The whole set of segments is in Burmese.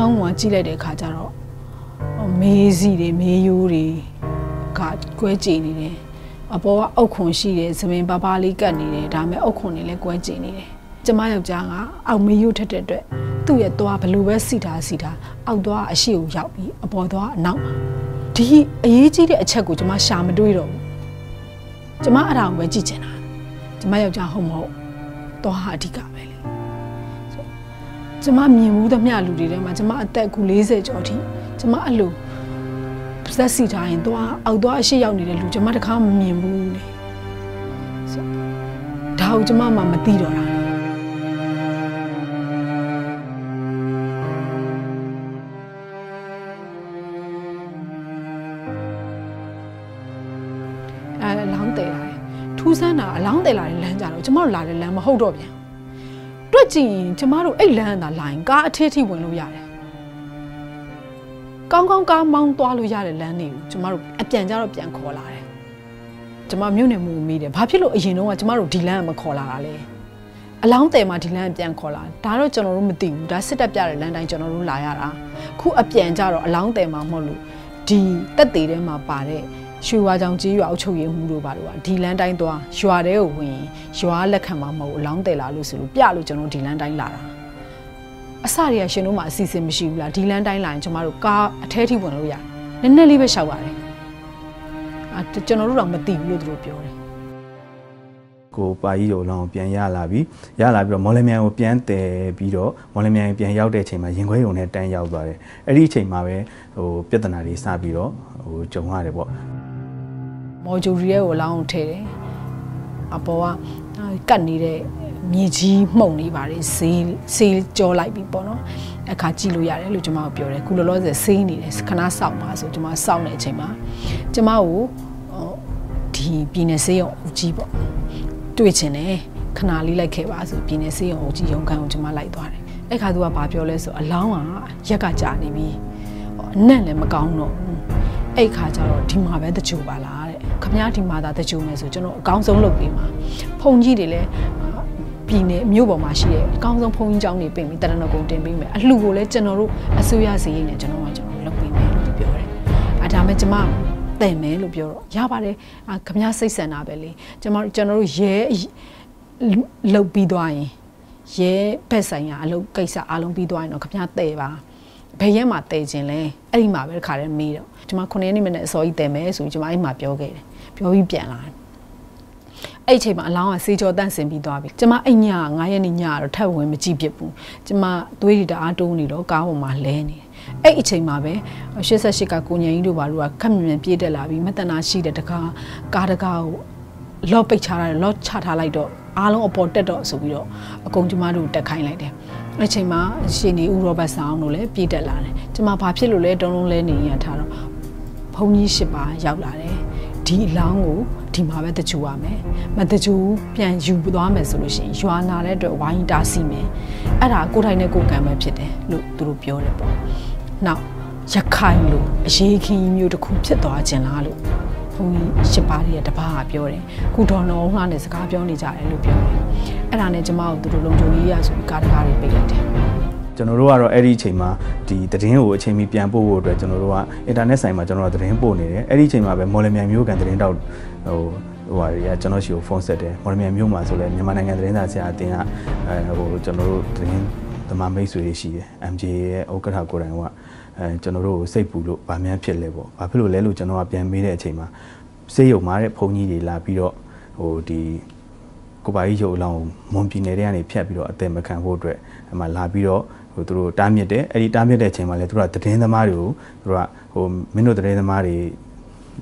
ကောင်းကင်ကြည့်လိုက်တဲ့အခါကျတော့မေးစီတွေမေးယိုးတွေကကွဲကြည်နေတယ်အပေါ်ကအုတ်ခွန်ရှိတယ်သမင်ပါပါလေးကတ်နေတယ်ဒါပေမဲ့အုတ်ခွန်တွေလည်းကွဲကြည်နေတယ်ကျမယောက်ျားကအောက်မေးယိုးထက်တဲ့အတွက်သူ့ရဲ့သွားဘလို့ပဲစီတာစီတာအောက်သွားအရှိကိုရောက်ပြီးအပေါ်သွားအနောက်ဒီအရေးကြီးတဲ့အချက်ကိုကျမရှာမတွေးတော့ဘူးကျမအရာကိုပဲကြည့်ချင်တာကျမယောက်ျားဟုတ်မဟုတ်သွားဟာအဓိကပဲလေ ကျမမြင်မှုသမျှလူတွေထဲမှာကျမအသက်အခု40ကျော်ထိကျမအဲ့လိုသက်စီထားရင်သွားအောက်သွားအရှိရောက်နေတဲ့လူကျမတခါမမြင်ဘူးလေဒါကိုကျမမှမသိတော့တာအဲလောင်းတယ်လာတယ်ထူးဆန်းတာအလောင်းတယ်လာတဲ့လမ်းကြတော့ကျမတို့လာတဲ့လမ်းမဟုတ်တော့ပြန် တွက်ကြည့်ရင်ကျမတို့အဲ့လမ်းကလာရင်ကားအထစ်ထိဝင်လို့ရတယ်ကောင်းကောင်းကားမောင်းသွားလို့ရတဲ့လမ်းတွေကိုကျမတို့အပြန်ကြတော့ပြန်ခေါ်လာတယ်ကျမမြို့နယ်မှုမိတယ်ဘာဖြစ်လို့အရင်တော့ကကျမတို့ဒီလမ်းကမခေါ်လာတာလဲအလောင်းတယ်မှာဒီလမ်းပြန်ခေါ်လာဒါတော့ကျွန်တော်တို့မသိဘူးဒါစစ်တပ်ပြတဲ့လမ်းတိုင်းကျွန်တော်တို့လာရတာခုအပြန်ကြတော့အလောင်းတယ်မှာမဟုတ်လို့ဒီတက်သေးထဲမှာပါတဲ့ ရွှေဝါကြောင်ကြီးရွာအုပ်ချုပ်ရေးမှုတို့ပါလို့ကဒီလမ်းတိုင်းသွားရွာတဲကိုဝင်ရွာလက်ခံမှာမဟုတ်အလောင်းတယ်လာလို့ဆိုလို့ပြလို့ကျွန်တော်ဒီလမ်းတိုင်းလာတာအစတွေကရှင်တို့မှအစီအစဉ်မရှိဘူးလားဒီလမ်းတိုင်းလာရင်ကျမတို့ကားအထဲထိဝင်လို့ရတယ်နည်းနည်းလေးပဲရှောက်ပါတယ်အာကျွန်တော်တို့တော့မသိဘူးလို့သူတို့ပြောတယ်ကိုပါကြီးရောလောင်းပြန်ရလာပြီရလာပြီးတော့မော်လမြိုင်ကိုပြန်တည်ပြီးတော့မော်လမြိုင်ပြန်ရောက်တဲ့အချိန်မှာရင်ခွဲရုံနဲ့တန်းရောက်သွားတယ်အဲ့ဒီအချိန်မှာပဲဟိုပြဿနာတွေစပြီးတော့ဟိုကြုံရတယ်ပေါ့ မော်ဂျူရီရဲ့ကိုလောင်းအောင်ထည့်တယ်အပေါ်ကကတ်နေတဲ့မြေကြီးမှုန်နေပါတယ်ဆေးဆေးကြောလိုက်ပြီပေါ့နော်အခါကြည့်လို့ရတယ်လို့ကျွန်မကပြောတယ်ခုလောလောဆယ်ဆေးနေတယ်ခဏစောင့်ပါဆိုကျွန်မစောင့်နေတဲ့အချိန်မှာကျွန်မကိုဒီပြည်နယ်ဆေးရုံဦးကြီးပေါ့တွေ့ချင်တယ်ခဏလေးလိုက်ခဲ့ပါဆိုပြည်နယ်ဆေးရုံဦးကြီးရုံခန်းကိုကျွန်မလိုက်သွားတယ်အဲ့ခါသူကဘာပြောလဲဆိုအလောင်းကရက်ကကြာနေပြီအနံ့လည်းမကောင်းတော့ဘူးအဲ့ခါကျတော့ဒီမှာပဲတကြိုပါလားတဲ့ ခမည်းဒီမှာသာတကြိုမယ်ဆိုကျွန်တော်အကောင်းဆုံးလုပ်ပေးမှာဖုန်ကြီးတွေလည်းပြည်နယ်မြို့ပေါ်မှာရှိတဲ့အကောင်းဆုံးဖုန်ကြီးကျောင်းတွေပြင်ပြီးတရဏဂုံတင်ပေးမယ်အလှကိုလည်းကျွန်တော်တို့အစိုးရစီရင်နဲ့ကျွန်တော်ကကျွန်တော်လုပ်ပေးမယ်လို့ပြောတယ်အဲဒါမဲ့ကျွန်မတဲ့မယ်လို့ပြောတော့ရပါတယ်ခမည်းစိတ်ဆန္ဒပဲလေကျွန်တော်ကျွန်တော်တို့ရဲလုတ်ပြီးသွားရင်ရဲဘက်ဆိုင်ရာအလုပ်ကိစ္စအားလုံးပြီးသွားရင်တော့ခမည်းတဲ့ပါဘယ်ရက်မှာတည်ခြင်းလဲအဲ့ဒီမှာပဲတခါတည်းမေးတော့ကျွန်မ9ရက်နေ့မနေ့အစောကြီးတည်မယ်ဆိုပြီးကျွန်မအဲ့မှာပြောခဲ့တယ် ပြောပြီးပြန်လာတယ်အဲ့အချိန်မှာအလောင်းကစေးကြောတန့်စင်ပြီးသွားပြီကျွန်မအဲ့ည9ရက်နေ့ညတော့ထပ်ဝင်မကြည့်ဖြစ်ဘူးကျွန်မသွေးတွေတအားတိုးနေတော့ကားပေါ်မှာလဲနေတယ်အဲ့အချိန်မှာပဲ88ကကိုညင်ကြီးတို့ဘာလို့ကခက်မြင်မြင်ပြေးတက်လာပြီးမတနာရှိတဲ့တကားကားတကားကိုလော့ပိတ်ချထားတယ်လော့ချထားလိုက်တော့အားလုံးအပေါ်တက်တော့ဆိုပြီးတော့အကုန်ကျမတို့တက်ခိုင်းလိုက်တယ်အဲ့ချိန်မှာရှင်နေဦးရောဘတ်ဆောင်တို့လည်းပြေးတက်လာတယ်ကျမဘာဖြစ်လို့လဲတုံးလုံးလဲနေရထားတော့ဘုံကြီးရှစ်ပါရောက်လာတယ် ဒီအလောင်းကိုဒီမှာပဲတကြူရမယ်မတကြူပြန်ယူသွားမယ်ဆိုလို့ရှိရင်ရွာလာတဲ့အတွက်ဝိုင်းတားစီမယ်အဲ့ဒါကိုထိုင်နဲ့ကိုကံပဲဖြစ်တယ်လို့သူတို့ပြောတယ်ပေါ့နောက်ရခိုင်လို့အရေးခင်းမျိုးတစ်ခုဖြစ်သွားခြင်းလားလို့ဘုန်းကြီးရှစ်ပါးရဲ့တပားကပြောတယ်ကုတော်တော်လှနဲ့စကားပြောနေကြတယ်လို့ပြောတယ်အဲ့ဒါနဲ့ကျမတို့သူတို့လုံခြုံရေးရဆိုပြီးကားတကားတွေပိတ်လိုက်တယ် ကျွန်တော်တို့ကတော့အဲ့ဒီအချိန်မှာဒီသတင်းကိုအချိန်မီပြန်ပို့ဖို့အတွက်ကျွန်တော်တို့ကအင်တာနက်ဆိုင်မှာကျွန်တော်တို့သတင်းပို့နေတယ်အဲ့ဒီအချိန်မှာပဲမော်လမြိုင်မျိုးကန်သတင်းတောက်ဟိုဟိုဟာတွေကကျွန်တော်ရှိကိုဖုန်းဆက်တယ်မော်လမြိုင်မျိုးမှာဆိုလဲမြန်မာနိုင်ငံသတင်းစာဆရာအတင်းကအဲဟိုကျွန်တော်တို့သတင်းသမားမိတ်ဆွေတွေရှိတယ် MJ ရဲ့ဥက္ကဋ္ဌကိုယ်တိုင်ကအဲကျွန်တော်တို့ကိုစိတ်ပူလို့ဗာမြန်ဖြစ်လဲပေါ့ဘာဖြစ်လို့လဲလို့ကျွန်တော်ကပြန်မေးတဲ့အချိန်မှာစေးရုံမှာတဲ့ဘုန်းကြီးတွေလာပြီးတော့ဟိုဒီကိုပါကြီးရုပ်အလောင်းမွန်ပြည်နယ်ထဲကနေဖြတ်ပြီးတော့အသက်မခံဖို့အတွက်အမှလာပြီးတော့ ဟိုသူတို့တားမြစ်တယ်အဲ့ဒီတားမြစ်တဲ့အချိန်မှာလည်းသူတို့ကသတင်းသမားတွေကိုသူတို့ကဟိုမင်းတို့သတင်းသမားတွေ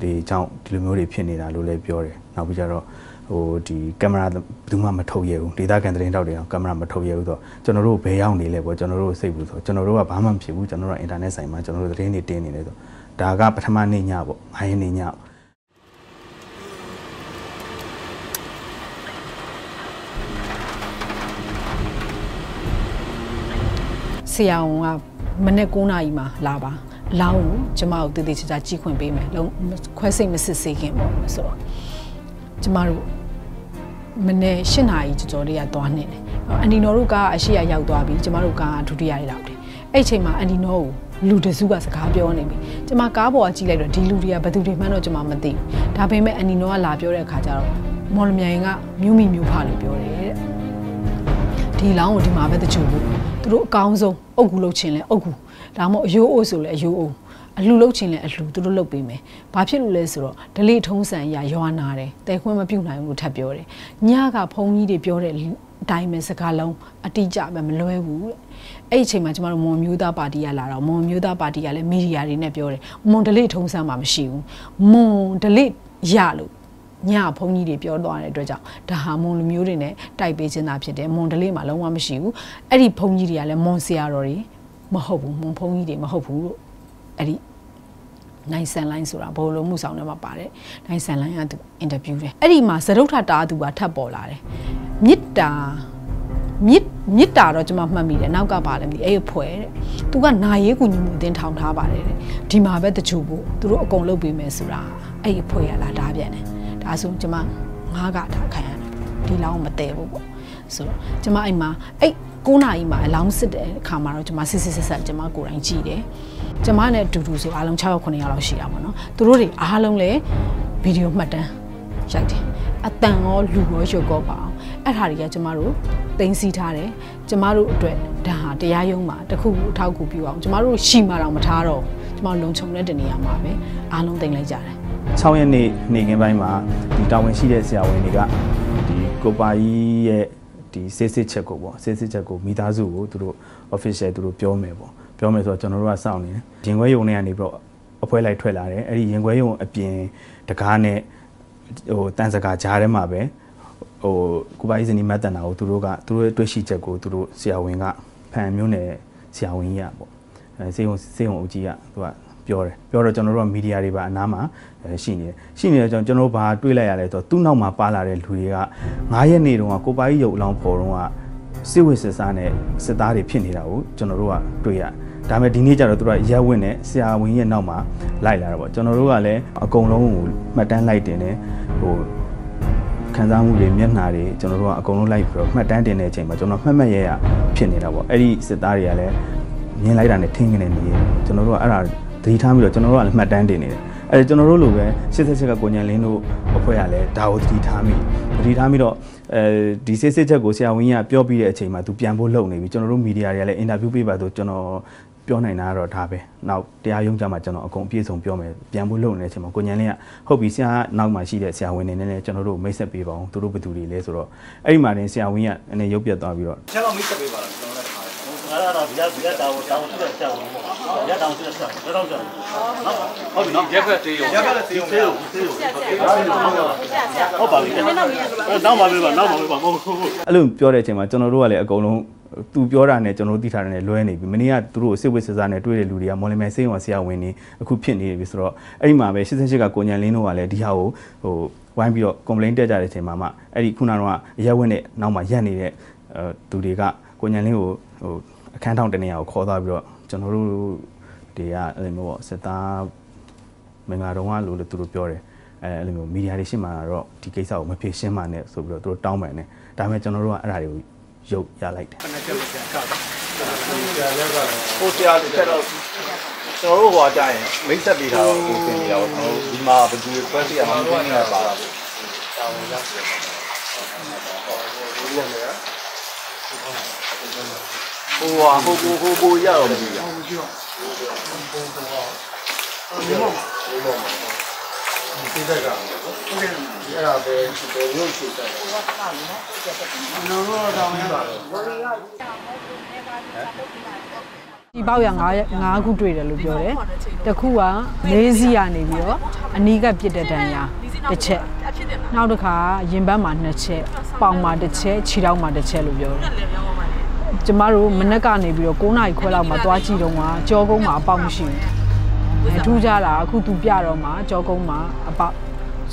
ဒီအကြောင်းဒီလိုမျိုးတွေဖြစ်နေတာလို့လည်းပြောတယ်နောက်ပြီးကြတော့ဟိုဒီကင်မရာဘယ်သူမှမထုတ်ရဘူးဒေတာကန်သတင်းတောက်တွေအောင်ကင်မရာမထုတ်ရဘူးဆိုတော့ကျွန်တော်တို့ဘယ်ရောက်နေလဲပေါ့ကျွန်တော်တို့စိတ်ဘူးဆိုတော့ကျွန်တော်တို့ကဘာမှမဖြစ်ဘူးကျွန်တော်တို့ကအင်တာနက်ဆိုင်မှာကျွန်တော်တို့သတင်းတွေတင်နေတယ်ဆိုဒါကပထမနေ့ညပေါ့9ရက်နေ့ည ဆရာဝန်ကမနေ့9နာရီမှာလာပါလောင်းကိုကျမတို့တည်တည်ချာချာကြည့်ခွင့်ပေးမယ်လုံးခွဲစိတ်မစစ်စေခင်ပေါ့ဆိုတော့ကျမတို့မနေ့၈နာရီကျော်ကျော်လေးကသွားနေတယ်အန်ဒီနော်တို့ကအရှိရရောက်သွားပြီကျမတို့ကဒုတိယလေးလောက်တယ်အဲ့ချိန်မှာအန်ဒီနောကိုလူတစုကစကားပြောနေပြီကျမကားပေါ်ကကြည့်လိုက်တော့ဒီလူတွေကဘယ်သူတွေမှန်းတော့ကျမမသိဘူးဒါပေမဲ့အန်ဒီနောကလာပြောတဲ့အခါကျတော့မော်လမြိုင်ကမြို့မိမြို့ဖလို့ပြောတယ်တဲ့ ဒီလောင်းကိုဒီမှာပဲတချို့ဘူးသူတို့အကောင်းဆုံးအုတ်ကူလုပ်ချင်လဲအုတ်ကူဒါမှမဟုတ်အယိုးအိုးဆိုလဲအယိုးအိုးအလှလုတ်ချင်လဲအလှသူတို့လုပ်ပေးမယ်။ဘာဖြစ်လို့လဲဆိုတော့ဒလိထုံးစံရရွာနာတယ်။တဲခွင့်မပြုတ်နိုင်ဘူးလို့ထပ်ပြောတယ်။ညကဖုန်းကြီးတွေပြောတဲ့အတိုင်းပဲစကားလုံးအတိအကျပဲမလွဲဘူးတဲ့။အဲ့ဒီအချိန်မှာကျမတို့မွန်မျိုးသားပါတီကလာတော့မွန်မျိုးသားပါတီကလည်းမီဒီယာတွေနဲ့ပြောတယ်။မွန်ဒလိထုံးစံမှာမရှိဘူး။မွန်ဒလိရလို့ ညဖုန်းကြီးတွေပြောသွားတဲ့အတွက်ကြောင့်ဒါဟာမွန်လူမျိုးတွေနဲ့တိုက်ပေးခြင်းသာဖြစ်တယ်မွန်ဒလေးမှာလုံးဝမရှိဘူးအဲ့ဒီဖုန်းကြီးတွေကလည်းမွန်ဆရာတော်တွေမဟုတ်ဘူးမွန်ဖုန်းကြီးတွေမဟုတ်ဘူးလို့အဲ့ဒီနိုင်ဆန်လိုင်းဆိုတာဘောလုံးမှုဆောင်ထဲမှာပါတယ်နိုင်ဆန်လိုင်းကသူအင်တာဗျူးတယ်အဲ့ဒီမှာသရုတ်ထတားသူကထပ်ပေါ်လာတယ်မြစ်တာမြစ်မြစ်တာတော့ကျွန်မမှတ်မိတယ်နောက်ကပါလည်းမသိအဲ့ဖွဲတဲ့သူကနာရေးကူညီမှုအတင်းထောင်ထားပါတယ်တဲ့ဒီမှာပဲတချို့ဖို့သူတို့အကုန်လုပ်ပေးမယ်ဆိုတာအဲ့ဒီဖွဲရလာတာပြန်တယ် ဒါဆိုကျွန်မငားကထားခံရတယ်ဒီလောင်းမတည့်ဘူးပေါ့ဆိုတော့ကျွန်မအိမ်မှာအဲ့9နာရီမှာအလောင်းစစ်တဲ့အခါမှာတော့ကျွန်မစစ်စစ်ဆက်ဆက်ကျွန်မကိုယ်တိုင်ကြည့်တယ်ကျမနဲ့အတူတူဆိုအားလုံး6ယောက်9ယောက်လောက်ရှိတာပေါ့နော်သူတို့တွေအားလုံးလည်းဗီဒီယိုမှတ်တမ်းရိုက်တယ်အတန်ရောလူရောရုပ်ရောပါအောင်အဲ့ဒါတွေကကျမတို့သိမ်းဆည်းထားတယ်ကျမတို့အတွက်ဒါဟာတရားရုံးမှာတခုခုအထောက်အကူပြုအောင်ကျမတို့ရှိမှတော့မထားတော့ကျမတို့လုံခြုံတဲ့တနေရာမှာပဲအားလုံးသိမ်းလိုက်ကြတယ် 6ရက်နေ့နေခင်းပိုင်းမှာဒီတာဝန်ရှိတဲ့ဆရာဝန်တွေကဒီကိုပါကြီးရဲ့ဒီစစ်စစ်ချက်ကိုပေါ့စစ်စစ်ချက်ကိုမိသားစုကိုသူတို့ official သူတို့ပြောမယ်ပေါ့ပြောမယ်ဆိုတော့ကျွန်တော်တို့ကစောင့်နေတယ်ရင်ခွဲယုံနေကနေပြီးတော့အဖွဲလိုက်ထွက်လာတယ်အဲ့ဒီရင်ခွဲယုံအပြင်တကားနဲ့ဟိုတန်စကားကြားထဲမှာပဲဟိုကိုပါကြီးစနီမတ်တန်တာကိုသူတို့ကသူတို့ရဲ့တွေ့ရှိချက်ကိုသူတို့ဆရာဝန်ကဖန်မျိုးနယ်ဆရာဝန်ကြီးကပေါ့အဲစေုံစေုံအုပ်ကြီးကသူက ပြောတယ်ပြောတော့ကျွန်တော်တို့ကမီဒီယာတွေပါအနားမှာရှိနေတယ်ရှိနေတယ်ကျွန်တော်တို့ဘာတွေးလိုက်ရလဲဆိုတော့သူ့နောက်မှာပါလာတဲ့လူတွေက9ရက်နေတုန်းကကိုပါကြီးရုပ်အလောင်းပေါ်တော့ကစစ်ဝစ်စစ်စားနဲ့စစ်သားတွေဖြစ်နေတာကိုကျွန်တော်တို့ကတွေ့ရတယ်ဒါပေမဲ့ဒီနေ့ကျတော့သူတို့ကရက်ဝင့်နဲ့ဆရာဝန်ရဲ့နောက်မှာလိုက်လာတာပေါ့ကျွန်တော်တို့ကလည်းအကုန်လုံးကိုမှတ်တမ်းလိုက်တင်တယ်ဟိုခံစားမှုတွေမျက်နှာတွေကျွန်တော်တို့ကအကုန်လုံးလိုက်ပြီးတော့မှတ်တမ်းတင်တဲ့အချိန်မှာကျွန်တော်မှတ်မှတ်ရရဖြစ်နေတာပေါ့အဲ့ဒီစစ်သားတွေကလည်းမြင်လိုက်တာနဲ့ထင်းကနေနေကျွန်တော်တို့ကအဲ့ဒါ သတိထားပြီးတော့ကျွန်တော်တို့ကလည်းမှတ်တမ်းတင်နေတယ်အဲကျွန်တော်တို့လိုပဲ88ကကိုညံလင်းတို့အဖွဲ့ကလည်းဒါကိုသတိထားမိသတိထားပြီးတော့အဲဒီစစ်စစ်ချက်ကိုဆရာဝန်ကြီးကပြောပြီးတဲ့အချိန်မှာသူပြန်ဖို့လုပ်နေပြီကျွန်တော်တို့မီဒီယာတွေကလည်းအင်တာဗျူးပေးပါဆိုကျွန်တော်ပြောနိုင်တာကတော့ဒါပဲနောက်တရားရုံးကြမှာကျွန်တော်အကုန်ပြည့်စုံပြောမယ်ပြန်ဖို့လုပ်နေတဲ့အချိန်မှာကိုညံလင်းကဟုတ်ပြီဆရာနောက်မှာရှိတဲ့ဆရာဝန်တွေနဲ့လည်းကျွန်တော်တို့မိတ်ဆက်ပေးပါအောင်သူတို့ဘယ်သူတွေလဲဆိုတော့အဲ့ဒီမှာတင်ဆရာဝန်ကြီးကအနေရုပ်ပြတ်သွားပြီးတော့ဆရာကမိတ်ဆက်ပေးပါလားကျွန်တော်လည်း ငါကတော့ဗျာဗျာတောင်းတောင်းပြတ်ချက်အောင်ပေါ့ဗျာတောင်းပြတ်ချက်တော့တော့ချက်ဟုတ်ပြီနော်ရက်ဖက်တေးရောရက်ဖက်တေးရောတေးရောတေးရောဟုတ်ပါပြီတောင်းပါပြီပါနောက်ပါပြီပါမဟုတ်ဘူးအဲ့လိုပြောတဲ့အချိန်မှာကျွန်တော်တို့ကလည်းအကုန်လုံးသူပြောတာနဲ့ကျွန်တော်တို့သိထားတာနဲ့လွဲနေပြီမနေ့ကသူတို့စစ်ဝစ်စစားနဲ့တွေ့တဲ့လူတွေကမော်လမြိုင်စိတ်ဝင်ဆရာဝန်နေအခုဖြစ်နေပြီဆိုတော့အဲ့ဒီမှာပဲ88ကကိုညံလင်းတို့ကလည်းဒီဟာကိုဟိုဝိုင်းပြီးတော့ complaint တက်ကြတဲ့အချိန်မှာမှအဲ့ဒီခုနကတော့ရက်ဝက်နဲ့နောက်မှာရက်နေတဲ့သူတွေကကိုညံလင်းကိုဟို အခန်းထောင်တနေရာကိုခေါ်သွားပြီးတော့ကျွန်တော်တို့တွေကအဲ့လိုမျိုးပေါ့စစ်သားမင်္ဂလာတော်ကလို့သူတို့ပြောတယ်အဲအဲ့လိုမျိုးမီဒီယာတွေရှင်းမှာတော့ဒီကိစ္စကိုမဖြေရှင်းပါနဲ့ဆိုပြီးတော့သူတို့တောင်းပန်တယ်ဒါပေမဲ့ကျွန်တော်တို့ကအဲ့ဒါတွေကိုရုပ်ရလိုက်တယ်ဟိုဆရာတက်တော့ကျွန်တော်တို့ဟိုအကြရင်မိတ်ဆက်ပေးတာတော့ကိုသင်နေရတော့ကျွန်တော်တို့ဒီမှာဘယ်သူတွေ quest ရမှာမသိနေတာပါတာပေါ့။တောင်းရစေ။ဟုတ်ကဲ့။ ဟိုဟာဟိုဟိုဟိုဟိုရတော့မကြည့်ရဘူး။ဟုတ်ကဲ့။ဟိုဟိုဟိုဟာဒီမောဒီမောဒီတက်ကဟုတ်ကဲ့အဲ့ဒါပဲဘယ်လိုချိတ်တယ်။ဟုတ်ပါဘူးနော်။ကျွန်တော်တို့တော့တောင်းရတာလေ။ဒီပေါက်ရ9 9ခုတွေ့တယ်လို့ပြောတယ်။တစ်ခုကလေးစီးရနေပြီးတော့အနီးကပြစ်တဲ့တန်ရာတစ်ချက်နောက်တစ်ခါရင်ဘတ်မှာနှစ်ချက်ပေါင်မှာတစ်ချက်ခြေထောက်မှာတစ်ချက်လို့ပြောတယ် ကျမတို့မနက်ကနေပြီးတော့9နာရီခွဲလောက်မှာသွားကြည့်တော့မှကြောကုန်းမှာအပေါက်မရှိဘူးအဲထူးကြတာအခုသူပြတော့မှကြောကုန်းမှာအပေါက်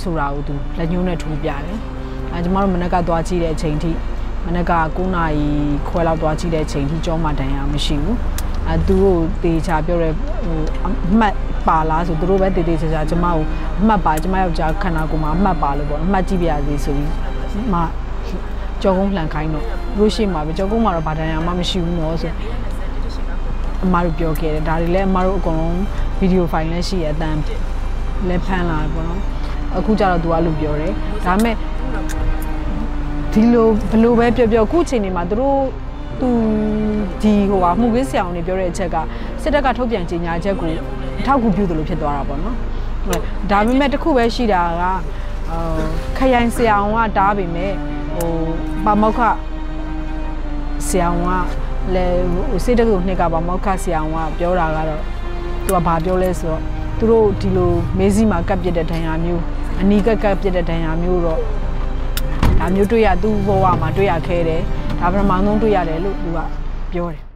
ဆိုတာကိုသူလက်ညှိုးနဲ့ထူးပြတယ်အဲကျမတို့မနက်ကသွားကြည့်တဲ့အချိန်ထိမနက်က9နာရီခွဲလောက်သွားကြည့်တဲ့အချိန်ထိကြောမှာတန်ရမရှိဘူးအဲသူတို့တေချာပြောရဲဟိုအမှတ်ပါလားဆိုသူတို့ပဲတေတေချာချာကျမကိုအမှတ်ပါကျမယောက်ျားခန္ဓာကိုယ်မှာအမှတ်ပါလို့ပေါ့အမှတ်ကြည့်ပြရစီဆိုပြီးမှကြောကုန်းလှန်ခိုင်းတော့ လို့ရှိမှာပဲကြောကုန်းမှာတော့ဗာတန်ရမှမရှိဘူးနော်ဆိုအမတို့ပြောခဲ့တယ်ဒါတွေလည်းအမတို့အကုန်လုံးဗီဒီယိုဖိုင်လည်းရှိရအတန်းလည်းဖမ်းလာတယ်ပေါ့နော်အခုကျတော့သူကလို့ပြောတယ်ဒါပေမဲ့ဒီလိုဘလို့ပဲပြောပြောအခုချိန်နေမှာသူတို့သူဒီဟိုဟာမှုကင်းဆရာအောင်နေပြောတဲ့အချက်ကစစ်တပ်ကထုတ်ပြန်ကြေညာချက်ကိုအထောက်အကူပြုတယ်လို့ဖြစ်သွားတာပေါ့နော်ဒါပေမဲ့တခုပဲရှိတာကအာခရိုင်ဆရာအောင်ကတားပေမဲ့ဟိုပါမောက္ခ ဆရာအောင်ကလည်းဟိုစိတ်တကူနှစ်ကပါမောက္ခဆရာအောင်ကပြောတာကတော့သူကဘာပြောလဲဆိုတော့သူတို့ဒီလိုမေးစီမှာကပ်ပြစ်တဲ့ဒဏ်ရာမျိုးအနီးကပ်ကပ်ပြစ်တဲ့ဒဏ်ရာမျိုးတော့ဒါမျိုးတွေ့ရသူ့ဘဝမှာတွေ့ရခဲ့တယ်ဒါပထမဆုံးတွေ့ရတယ်လို့သူကပြောတယ်